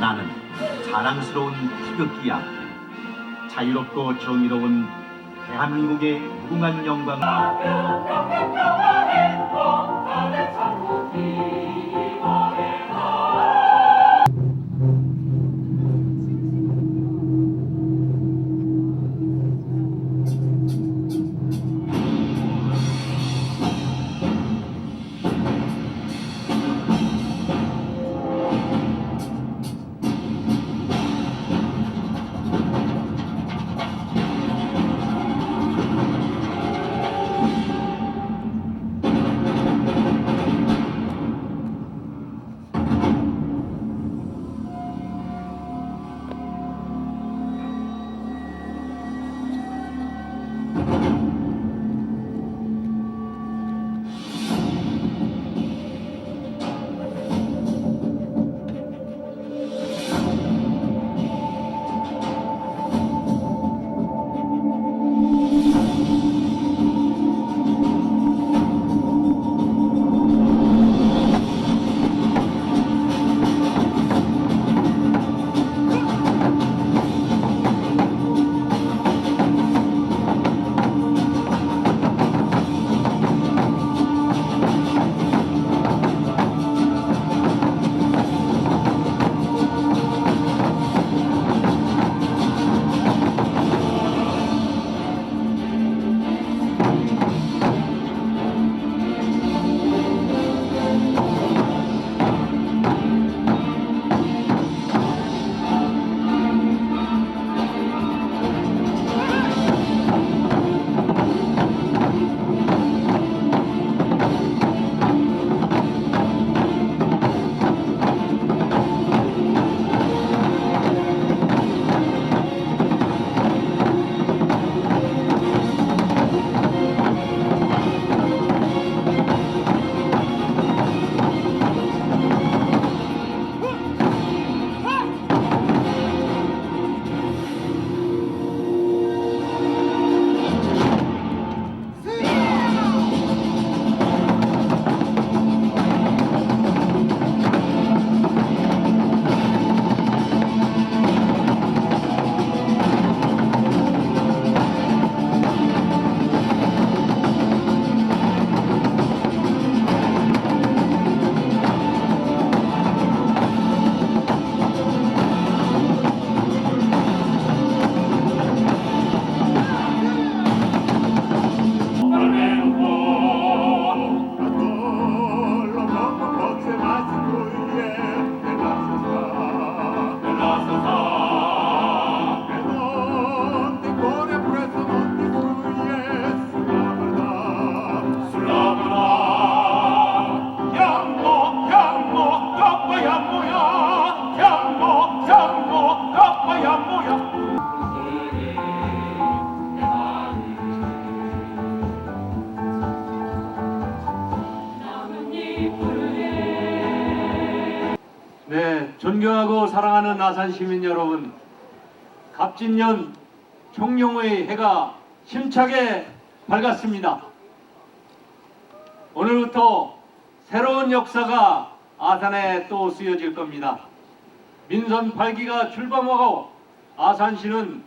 나는 자랑스러운 태극기 앞에 자유롭고 정의로운 대한민국의 무궁한 영광. 존경하고 사랑하는 아산 시민 여러분, 갑진년 총룡의 해가 힘차게 밝았습니다. 오늘부터 새로운 역사가 아산에 또 쓰여질 겁니다. 민선 8기가 출범하고 아산시는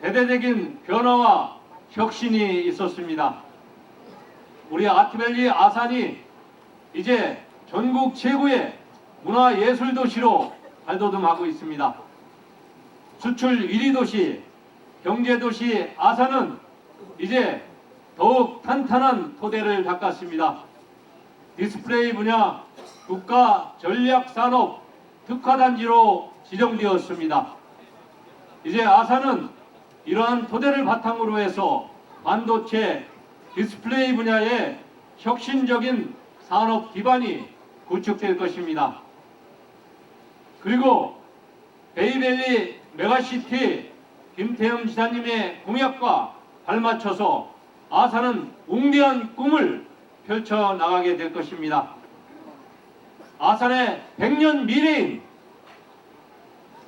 대대적인 변화와 혁신이 있었습니다. 우리 아트밸리 아산이 이제 전국 최고의 문화예술 도시로 발돋움하고 있습니다. 수출 1위 도시, 경제 도시 아산은 이제 더욱 탄탄한 토대를 닦았습니다. 디스플레이 분야 국가 전략 산업 특화단지로 지정되었습니다. 이제 아산은 이러한 토대를 바탕으로 해서 반도체 디스플레이 분야의 혁신적인 산업 기반이 구축될 것입니다. 그리고 베이밸리 메가시티 김태형 지사님의 공약과 발맞춰서 아산은 웅대한 꿈을 펼쳐 나가게 될 것입니다. 아산의 100년 미래인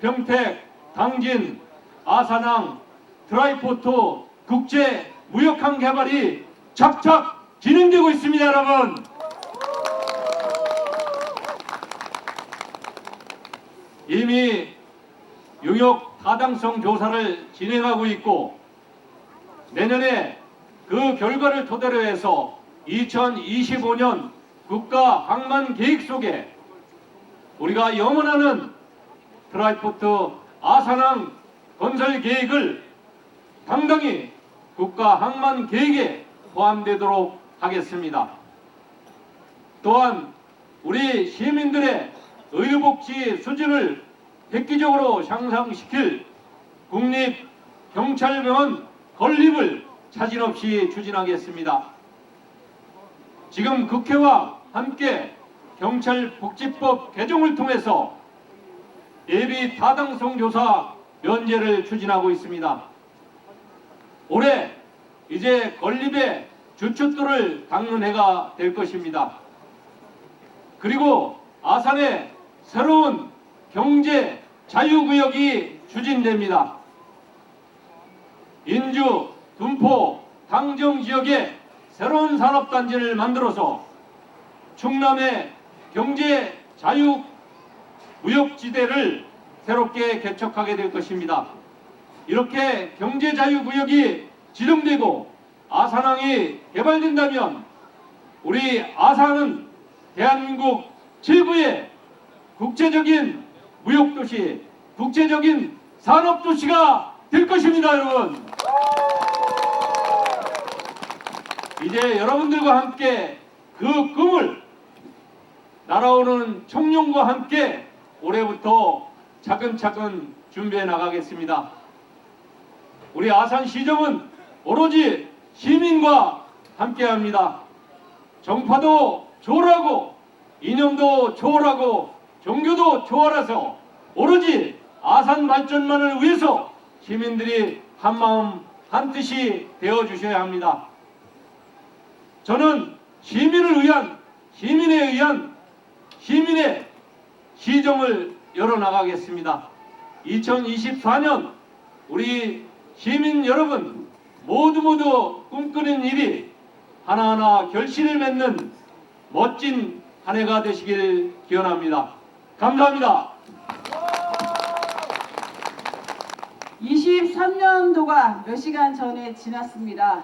평택, 당진, 아산항, 드라이포트 국제 무역항 개발이 착착 진행되고 있습니다, 여러분. 이미 용역 타당성 조사를 진행하고 있고 내년에 그 결과를 토대로 해서 2025년 국가 항만 계획 속에 우리가 염원하는 드라이포트 아산항 건설 계획을 당당히 국가 항만 계획에 포함되도록 하겠습니다. 또한 우리 시민들의 의료복지 수준을 획기적으로 향상시킬 국립경찰병원 건립을 차질 없이 추진하겠습니다. 지금 국회와 함께 경찰복지법 개정을 통해서 예비 타당성 조사 면제를 추진하고 있습니다. 올해 이제 건립의 주춧돌을 닦는 해가 될 것입니다. 그리고 아산에 새로운 경제 자유구역이 추진됩니다. 인주, 둔포, 당정 지역에 새로운 산업단지를 만들어서 충남의 경제 자유 무역지대를 새롭게 개척하게 될 것입니다. 이렇게 경제 자유 구역이 지정되고 아산항이 개발된다면 우리 아산은 대한민국 최고의 국제적인 무역도시, 국제적인 산업도시가 될 것입니다, 여러분. 이제 여러분들과 함께 그 꿈을 날아오는 청룡과 함께 올해부터 차근차근 준비해 나가겠습니다. 우리 아산시정은 오로지 시민과 함께 합니다. 정파도 초월하고 이념도 초월하고 종교도 초월해서 오로지 아산 발전만을 위해서 시민들이 한마음 한뜻이 되어 주셔야 합니다. 저는 시민을 위한 시민에 의한 시민의 시정을 열어나가겠습니다. 2024년 우리 시민 여러분 모두 모두 꿈꾸는 일이 하나하나 결실을 맺는 멋진 한 해가 되시길 기원합니다. 감사합니다. 23년도가 몇 시간 전에 지났습니다.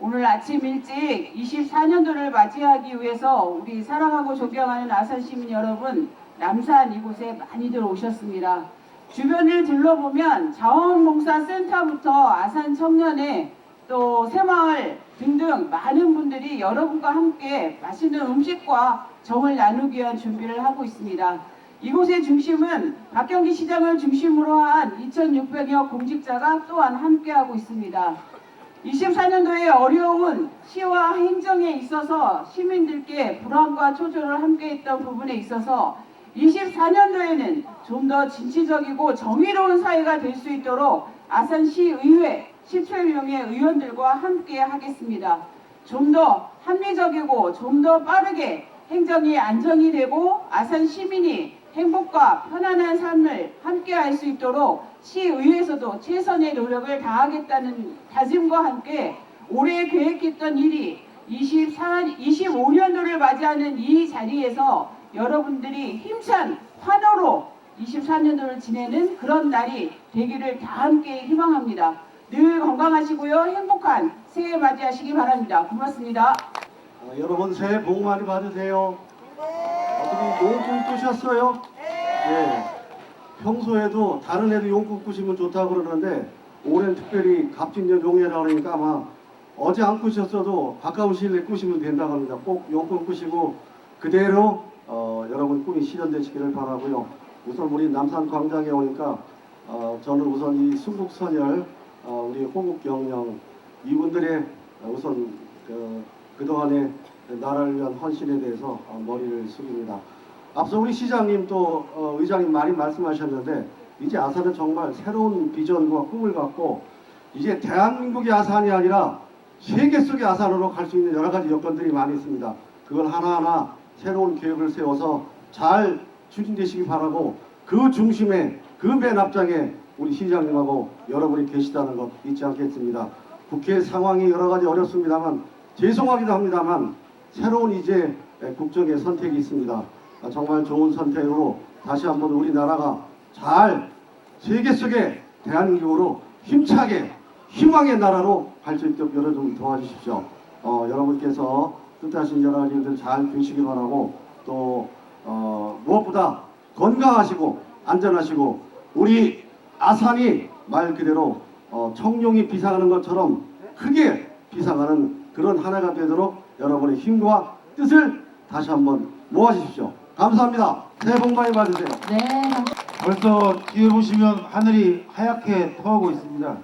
오늘 아침 일찍 24년도를 맞이하기 위해서 우리 사랑하고 존경하는 아산 시민 여러분 남산 이곳에 많이들 오셨습니다. 주변을 둘러보면 자원봉사센터부터 아산 청년회 또 새마을 등등 많은 분들이 여러분과 함께 맛있는 음식과 정을 나누기 위한 준비를 하고 있습니다. 이곳의 중심은 박경기 시장을 중심으로 한 2,600여 공직자가 또한 함께하고 있습니다. 24년도에 어려운 시와 행정에 있어서 시민들께 불안과 초조를 함께했던 부분에 있어서 24년도에는 좀 더 진취적이고 정의로운 사회가 될 수 있도록 아산시의회 17명의 의원들과 함께 하겠습니다. 좀 더 합리적이고 좀 더 빠르게 행정이 안정이 되고 아산 시민이 행복과 편안한 삶을 함께 할 수 있도록 시의회에서도 최선의 노력을 다하겠다는 다짐과 함께 올해 계획했던 일이 24, 25년도를 맞이하는 이 자리에서 여러분들이 힘찬 환호로 24년도를 지내는 그런 날이 되기를 다 함께 희망합니다. 늘 건강하시고요. 행복한 새해 맞이하시기 바랍니다. 고맙습니다. 어, 여러분 새해 복 많이 받으세요. 어떻게 용꿈 꾸셨어요? 예. 평소에도 다른 애도 용꿈 꾸시면 좋다고 그러는데 올해는 특별히 갑진년 용해라 그러니까 아마 어제 안 꾸셨어도 가까운 시일 내에 꾸시면 된다고 합니다. 꼭 용꿈 꾸시고 그대로 어, 여러분 꿈이 실현되시기를 바라고요. 우선 우리 남산 광장에 오니까 어, 저는 우선 이 순국선열 어, 우리 호국경영 이분들의 어, 우선 그, 그동안의 나라를 위한 헌신에 대해서 어, 머리를 숙입니다. 앞서 우리 시장님 또 어, 의장님 많이 말씀하셨는데 이제 아산은 정말 새로운 비전과 꿈을 갖고 이제 대한민국의 아산이 아니라 세계 속의 아산으로 갈 수 있는 여러 가지 여건들이 많이 있습니다. 그걸 하나하나 새로운 계획을 세워서 잘 추진되시기 바라고 그 중심에 그 맨 앞장에 우리 시장님하고 여러분이 계시다는 것 잊지 않겠습니다. 국회 상황이 여러 가지 어렵습니다만 죄송하기도 합니다만 새로운 이제 국정의 선택이 있습니다. 아, 정말 좋은 선택으로 다시 한번 우리나라가 잘 세계 속에 대한민국으로 힘차게 희망의 나라로 갈 수 있도록 여러 좀 도와주십시오. 어, 여러분께서 뜻하신 여러 가지들 잘 되시길 바라고 또 어, 무엇보다 건강하시고 안전하시고 우리 아산이 말 그대로 어, 청룡이 비상하는 것처럼 크게 비상하는 그런 하나가 되도록 여러분의 힘과 뜻을 다시 한번 모아주십시오. 감사합니다. 새해 복 많이 받으세요. 네, 벌써 뒤에 보시면 하늘이 하얗게 터오고 있습니다.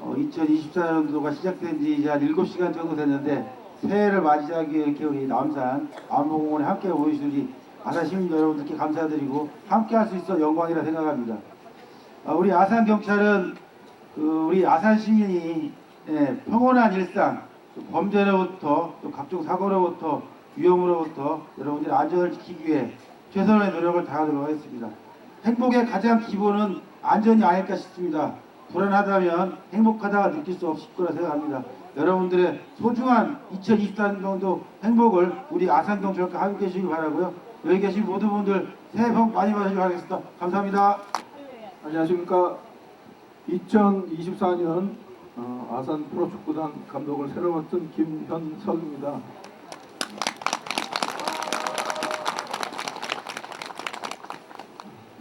어, 2024년도가 시작된 지 이제 한 7시간 정도 됐는데 새해를 맞이하기 위해 이렇게 우리 남산 안보공원에 함께 오신 우리 아산 시민 여러분들께 감사드리고 함께 할 수 있어 영광이라 생각합니다. 아, 우리 아산 경찰은 그 우리 아산 시민이 예, 평온한 일상, 또 범죄로부터 또 각종 사고로부터 위험으로부터 여러분들의 안전을 지키기 위해 최선의 노력을 다하도록 하겠습니다. 행복의 가장 기본은 안전이 아닐까 싶습니다. 불안하다면 행복하다가 느낄 수 없을 거라 생각합니다. 여러분들의 소중한 2024년도 행복을 우리 아산경찰과 함께 계시길 바라고요. 여기 계신 모든 분들 새해 복 많이 받으시길 바라겠습니다. 감사합니다. 안녕하십니까. 2024년 어, 아산 프로축구단 감독을 새로 맡은 김현석입니다.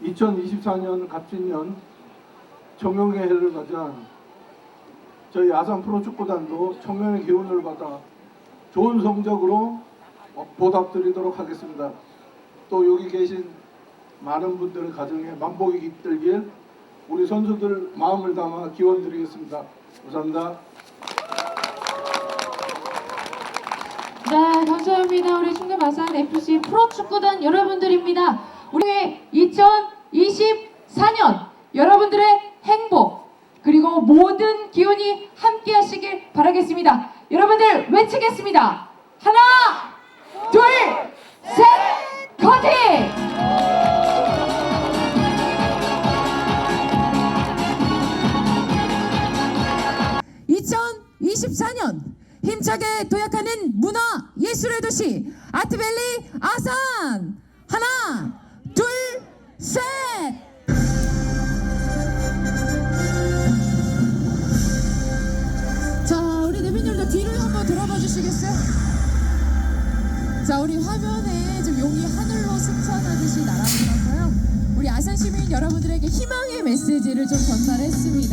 (2024년) 갑진년 청명의 해를 맞아 저희 아산 프로축구단도 청명의 기운을 받아 좋은 성적으로 어, 보답드리도록 하겠습니다. 또 여기 계신 많은 분들의 가정에 만복이 깃들길 우리 선수들 마음을 담아 기원 드리겠습니다. 감사합니다. 네, 감사합니다. 우리 충남 아산 FC 프로 축구단 여러분들입니다. 우리 2024년 여러분들의 행복 그리고 모든 기운이 함께 하시길 바라겠습니다. 여러분들 외치겠습니다. 예술의 도시 아트밸리 아산 하나 둘 셋. 자 우리 대표님들 뒤로 한번 돌아봐 주시겠어요? 자 우리 화면에 지금 용이 하늘로 승천하듯이 날아가서요 우리 아산 시민 여러분들에게 희망의 메시지를 좀 전달했습니다.